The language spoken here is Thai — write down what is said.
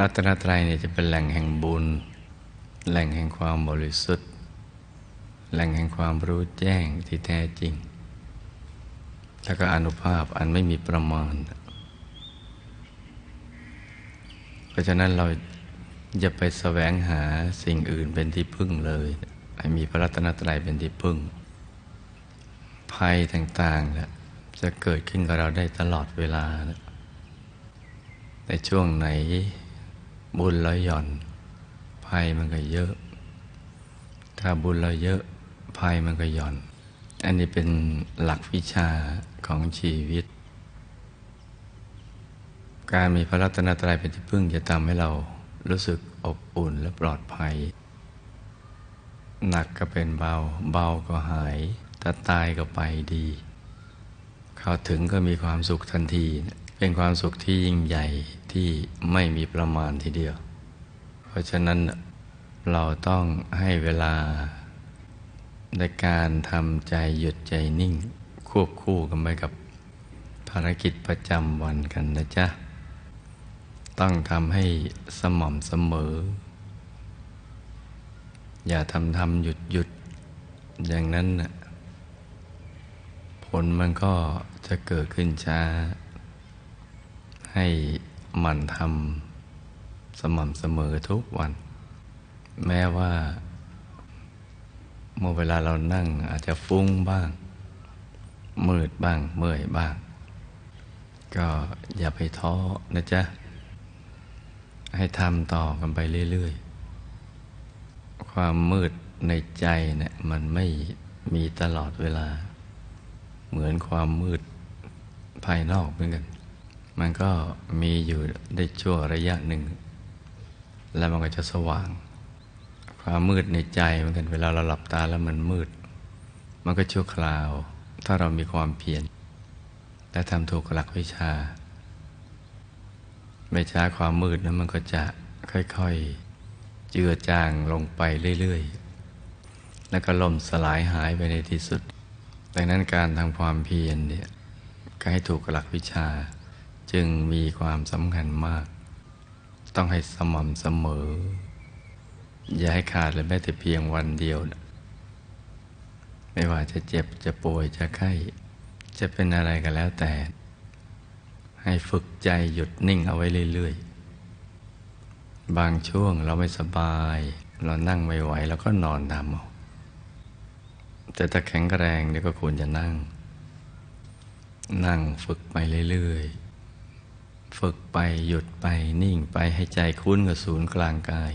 รัตนตรัยเนี่ยจะเป็นแหล่งแห่งบุญ แหล่งแห่งความบริสุทธิ์ แหล่งแห่งความรู้แจ้งที่แท้จริง แล้วก็อนุภาพอันไม่มีประมาณ เพราะฉะนั้นเราจะไปแสวงหาสิ่งอื่นเป็นที่พึ่งเลยให้มีพระรัตนตรัยเป็นที่พึ่ง ภัยต่างๆจะเกิดขึ้นกับเราได้ตลอดเวลาในช่วงไหน บุญเราหย่อน ภัยมันก็เยอะ ถ้าบุญเราเยอะภัยมันก็หย่อน อันนี้เป็นหลักวิชาของชีวิต การมีพระรัตนตรัยเป็นที่พึ่งจะทำให้เรารู้สึกอบอุ่นและปลอดภัย หนักก็เป็นเบา เบาก็หายถ้าตายก็ไปดี เข้าถึงก็มีความสุขทันที เป็นความสุขที่ยิ่งใหญ่ที่ไม่มีประมาณทีเดียว เพราะฉะนั้นเราต้องให้เวลาในการทำใจหยุดใจนิ่ง ควบคู่กันไปกับภารกิจประจำวันกันนะจ๊ะ ต้องทำให้สม่ำเสมอ อย่าทำทำหยุดหยุดอย่างนั้น ผลมันก็จะเกิดขึ้นช้า ให้มันทำสม่ำเสมอทุกวัน แม้ว่า เมื่อเวลาเรานั่งอาจจะฟุ้งบ้าง มืดบ้าง เมื่อยบ้าง ก็อย่าไปท้อนะจ๊ะ ให้ทำต่อกันไปเรื่อย ๆ ความมืดในใจเนี่ยมันไม่มีตลอดเวลา เหมือนความมืดภายนอกเหมือนกัน มันก็มีอยู่ได้ชั่วระยะหนึ่ง แล้วมันก็จะสว่าง ความมืดในใจเหมือนกันเวลาเราหลับตาแล้วมันมืด มันก็ชั่วคราว ถ้าเรามีความเพียรและทำถูกหลักวิชา ไม่ช้าความมืดนั้นมันก็จะค่อยๆ เจือจางลงไปเรื่อยๆ แล้วก็ล่มสลายหายไปในที่สุด ดังนั้นการทำความเพียรเนี่ยก็ให้ถูกหลักวิชา จึงมีความสำคัญมาก ต้องให้สม่ำเสมอ อย่าให้ขาดเลยแม้แต่เพียงวันเดียวนะไม่ว่าจะเจ็บจะป่วยจะไข้ จะเป็นอะไรก็แล้วแต่ ให้ฝึกใจหยุดนิ่งเอาไว้เรื่อยๆ บางช่วงเราไม่สบาย เรานั่งไม่ไหวแล้วก็นอนทำเอาแต่ถ้าแข็งแรงเดี๋ยวก็ควรจะนั่ง นั่งฝึกไปเรื่อยๆ ฝึกไปหยุดไปนิ่งไปให้ใจคุ้นกับศูนย์กลางกาย